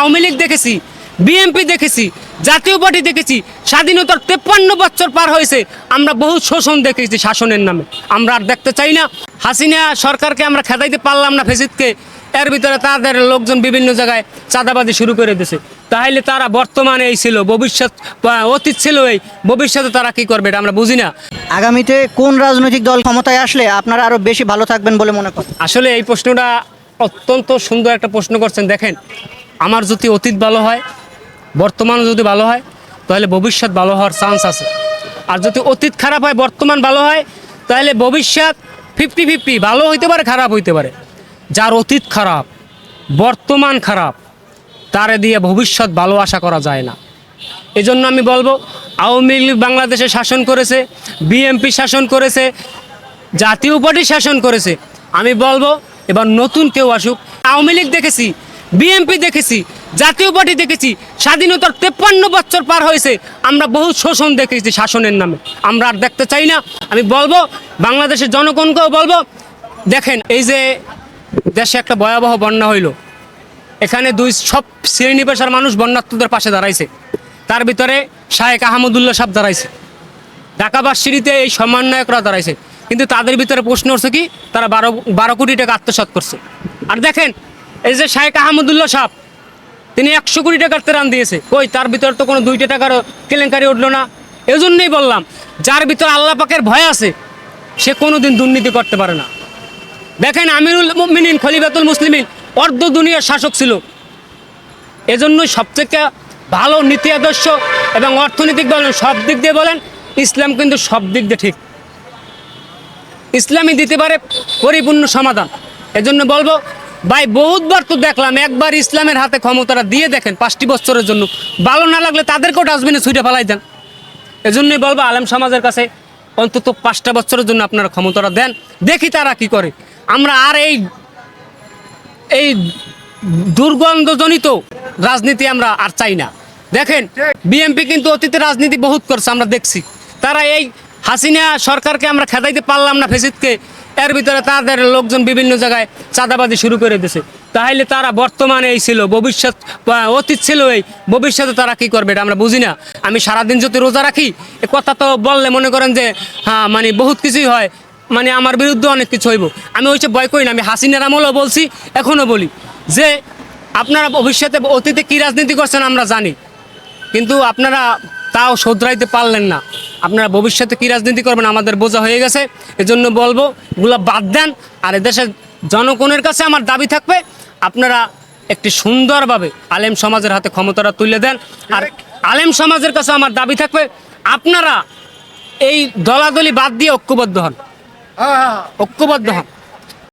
আওয়ামী লীগ দেখেছি বিএনপি দেখেছি জাতীয় পার্টি দেখেছি স্বাধীনতার তেপ্পান্ন বছর পার হয়েছে। আমরা বহু শোষণ দেখেছি শাসনের নামে। আমরা আর দেখতে চাই না। হাসিনা সরকারকে আমরা খেদাইতে পারলাম না ফেসিদকে। এর ভিতরে তাদের লোকজন বিভিন্ন জায়গায় চাঁদাবাজি শুরু করে দিয়েছে তাহলে তারা বর্তমানে এই ছিল ভবিষ্যৎ অতীত ছিল এই। ভবিষ্যতে তারা কি করবে এটা আমরা বুঝি না। আগামীতে কোন রাজনৈতিক দল ক্ষমতায় আসলে আপনারা আরও বেশি ভালো থাকবেন বলে মনে করেন? আসলে এই প্রশ্নটা অত্যন্ত সুন্দর একটা প্রশ্ন করছেন দেখেন। আমার যদি অতীত ভালো হয়, বর্তমান যদি ভালো হয়, তাহলে ভবিষ্যৎ ভালো হওয়ার চান্স আছে। আর যদি অতীত খারাপ হয়, বর্তমান ভালো হয়, তাহলে ভবিষ্যৎ ফিফটি ফিফটি ভালো হইতে পারে, খারাপ হইতে পারে। যার অতীত খারাপ, বর্তমান খারাপ, তারে দিয়ে ভবিষ্যৎ ভালো আশা করা যায় না। এজন্য আমি বলব, আওয়ামী লীগ বাংলাদেশে শাসন করেছে বিএমপি শাসন করেছে, জাতীয় পার্টি শাসন করেছে। আমি বলব, এবার নতুন কেউ আসুক। আওয়ামী লীগ দেখেছি বিএনপি দেখেছি, জাতীয় পার্টি দেখেছি, স্বাধীনতার তেপ্পান্ন বছর পার হয়েছে। আমরা বহু শোষণ দেখেছি শাসনের নামে। আমরা আর দেখতে চাই না। আমি বলব, বাংলাদেশের জনগণকেও বলব, দেখেন এই যে দেশে একটা ভয়াবহ বন্যা হইল। এখানে দুই সব শ্রেণি পেশার মানুষ বন্যার্থদের পাশে দাঁড়াইছে। তার ভিতরে শাহেক আহমদুল্লাহ সাহেব দাঁড়াইছে। ঢাকাবাসীতে এই সমন্বয়করা দাঁড়াইছে। কিন্তু তাদের ভিতরে প্রশ্ন হচ্ছে কি, তারা বারো বারো কোটি টাকা আত্মসাৎ করছে। আর দেখেন এই যে শাহেক আহমদুল্লাহ সাহেব, তিনি একশো কোটি টাকার ত্রাণ দিয়েছে। কই, তার ভিতরে তো কোনো দুইটা টাকার কেলেঙ্কারি উঠল না। এজন্যই বললাম, যার ভিতরে আল্লাহ পাকের ভয় আছে, সে কোনোদিন দুর্নীতি করতে পারে না। দেখেন আমিরুল মিনিন খলিফাতুল মুসলিমিন, অর্ধ দুনিয়ার শাসক ছিল। এজন্যই সবথেকে ভালো নীতি আদর্শ এবং অর্থনৈতিক বলেন সব দিক দিয়ে বলেন, ইসলাম কিন্তু সব দিক দিয়ে ঠিক। ইসলামই দিতে পারে পরিপূর্ণ সমাধান। এজন্য বলব ভাই, বহুতবার তো দেখলাম, একবার ইসলামের হাতে ক্ষমতাটা দিয়ে দেখেন পাঁচটি বছরের জন্য। ভালো না লাগলে তাদেরকেও ডাস্টবিনে ছুটে ফেলাই দেন। এজন্যই বলব, আলেম সমাজের কাছে অন্তত পাঁচটা বছরের জন্য আপনারা ক্ষমতাটা দেন। দেখি তারা কি করে। আমরা আর এই এই দুর্গন্ধজনিত রাজনীতি আমরা আর চাই না। দেখেন বিএনপি কিন্তু অতীতে রাজনীতি বহুত করছে, আমরা দেখছি। তারা এই হাসিনা সরকারকে আমরা খেদাইতে পারলাম না, ফেসিদকে এর ভিতরে তাদের লোকজন বিভিন্ন জায়গায় চাঁদাবাজি শুরু করে দিয়েছে তাহলে তারা বর্তমানে এই ছিল, ভবিষ্যৎ অতীত ছিল এই, ভবিষ্যতে তারা কি করবে এটা আমরা বুঝি না। আমি সারাদিন যদি রোজা রাখি, এ কথা তো বললে মনে করেন যে হ্যাঁ মানে বহুত কিছুই হয় মানে আমার বিরুদ্ধে অনেক কিছু হইব। আমি ওইসব ভয় করি না, আমি হাসিনার আমলও বলছি, এখনও বলি যে, আপনারা ভবিষ্যতে, অতীতে কী রাজনীতি করছেন আমরা জানি, কিন্তু আপনারা তাও শোধরাইতে পারলেন না। আপনারা ভবিষ্যতে কী রাজনীতি করবেন আমাদের বোঝা হয়ে গেছে। এজন্য বলব এগুলো বাদ দেন আর এদেশের জনগণের কাছে আমার দাবি থাকবে আপনারা একটি সুন্দরভাবে আলেম সমাজের হাতে ক্ষমতাটা তুলে দেন। আর আলেম সমাজের কাছে আমার দাবি থাকবে আপনারা এই দলাদলি বাদ দিয়ে ঐক্যবদ্ধ হন। ঐক্যবদ্ধ হন।